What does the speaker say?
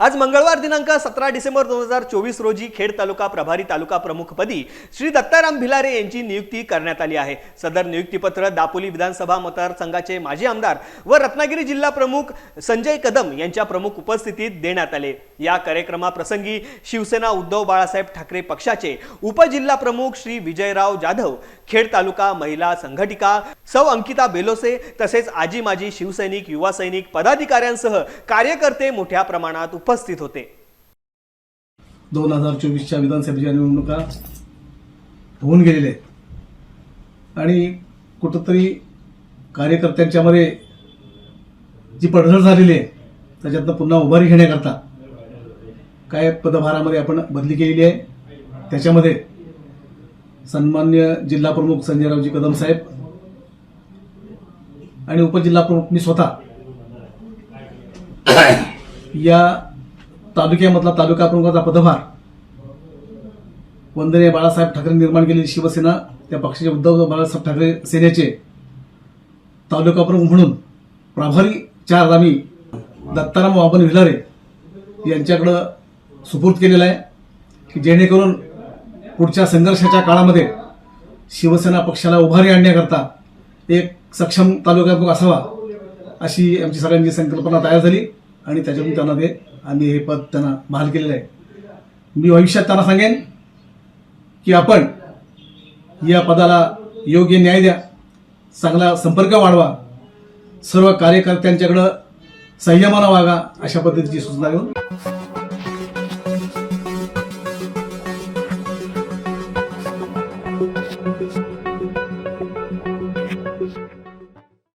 आज मंगळवार दिनांक सतरा डिसेंबर दोन हजार चोवीस रोजी खेड तालुका प्रभारी तालुका प्रमुखपदी श्री दत्ताराम भिलारे यांची नियुक्ती करण्यात आली आहे. सदर नियुक्तीपत्र दापोली विधानसभा मतदारसंघाचे माजी आमदार व रत्नागिरी जिल्हा प्रमुख संजय कदम यांच्या प्रमुख उपस्थितीत देण्यात आले. या कार्यक्रमाप्रसंगी शिवसेना उद्धव बाळासाहेब ठाकरे पक्षाचे उपजिल्हा प्रमुख श्री विजयराव जाधव खेड तालुका महिला संघटिका सौ अंकिता बेलोसे तसेच आजी माजी शिवसैनिक युवा सैनिक पदाधिकाऱ्यांसह कार्यकर्ते मोठ्या प्रमाणात उपस्थित होते. दोन हजार चोवीसच्या विधानसभेच्या निवडणुका होऊन गेलेल्या आहेत. आणि कुठंतरी कार्यकर्त्यांच्यामध्ये जी पडझड झालेली आहे त्याच्यातनं पुन्हा उभारी घेण्याकरता काय पदभारामध्ये आपण बदली केलेली आहे त्याच्यामध्ये सन्मान्य जिल्हा प्रमुख संजयरावजी कदम साहेब आणि उपजिल्हा प्रमुख मी स्वतः या तालुक्यामधला तालुका प्रमुखाचा पदभार. वंदनीय बाळासाहेब ठाकरे निर्माण केलेली शिवसेना त्या पक्षाचे उद्धव बाळासाहेब ठाकरे सेनेचे तालुका प्रमुख म्हणून प्रभारी चार आम्ही दत्ताराम बाबन विलारे यांच्याकडं सुपूर्द केलेला आहे की जेणेकरून पुढच्या संघर्षाच्या काळामध्ये शिवसेना पक्षाला उभारी आणण्याकरता एक सक्षम तालुका प्रमुख असावा अशी आमची सगळ्यांची संकल्पना तयार झाली आणि त्याच्यातून त्यांना ते आम्ही हे पद त्यांना बहाल केलेलं आहे. मी भविष्यात त्यांना सांगेन की आपण या पदाला योग्य न्याय द्या चांगला संपर्क वाढवा सर्व कार्यकर्त्यांच्याकडं संयमानं वागा अशा पद्धतीची सूचना देऊन.